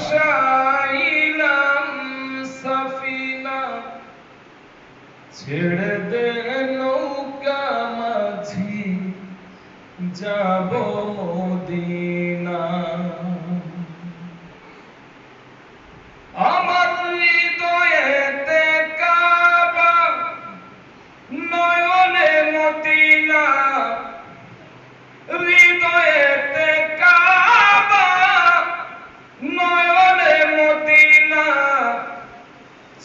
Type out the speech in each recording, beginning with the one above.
ভাসাইলাম সাফিনা। ছেড়ে দে নৌকা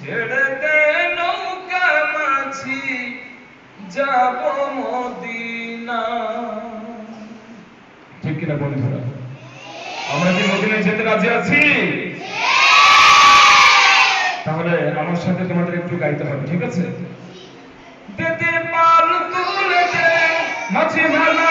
ছেড়ে দে নৌকা মাঝি যাব মদিনা। ঠিক কিনা বন্ধুরা? আমরা কি মদিনায় যেতে রাজি আছি? তাহলে আমার সাথে তোমাদের একটু গাইতে হবে ঠিক আছে? দেতে পাল তুলে দে মাঝি ভালা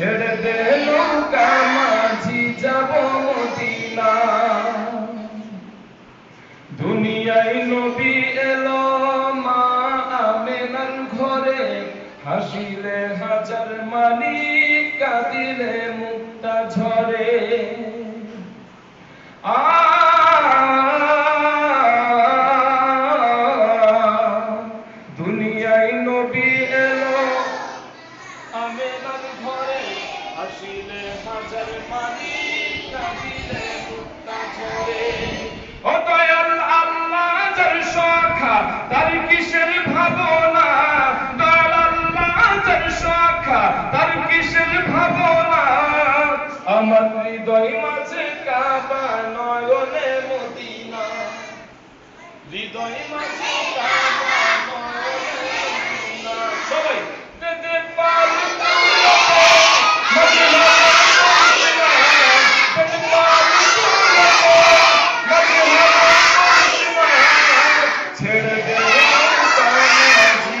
ছেড়ে দে নৌকা, মাঝি যাব মদিনা। দুনিয়ায় নবী এলো, মা আমেনার ঘরে। হাসিলে হাজার মানি কাঁদিলে মুক্তা ঝরে। দুনিয়ায় নবী এলো আমেনার ঘরে হাসিলে হাজার মানি কাঁদিলে মুক্তা ঝরে ও দয়াল আল্লাহ যার শাখা তার কিসের ভাবনা? দয়াল আল্লাহ যার শাখা তার কিসের ভাবনা? আমার হৃদয় মাঝে কাবা নয়নে মদিনা। হৃদয় মাঝে কাবা নয়নে মদিনা সবাই দে দে পাল তুলে দে, মদিনা মদিনা, দে দে পাল তুলে দে, মদিনা মদিনা, ছেড়ে দে নৌকা মাঝি,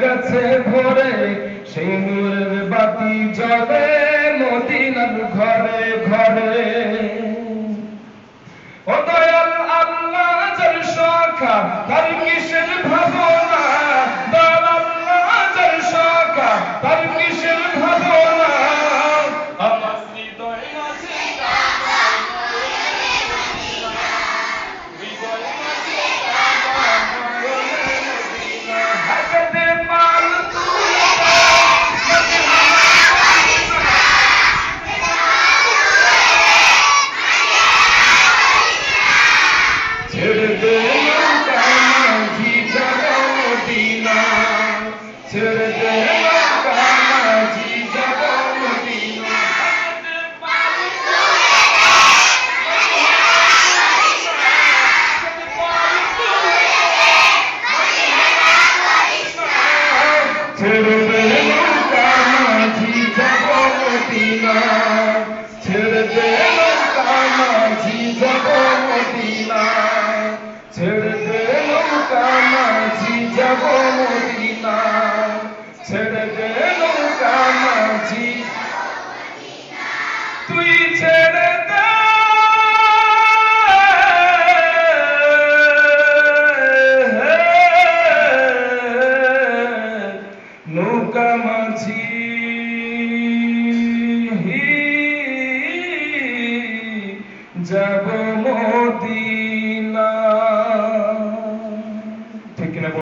গেছে ভরে সেই নূরের বাতি জ্বলে মদিনার ঘরে ঘরে। ও দয়াল আল্লাহ শাখা, তার কিসের ভাবনা? ছেড়ে দে নৌকা মাঝি যাব মদিনা ছেড়ে দে নৌকা মাঝি যাব মদিনা ছেড়ে দে তুই ছেড়ে যাব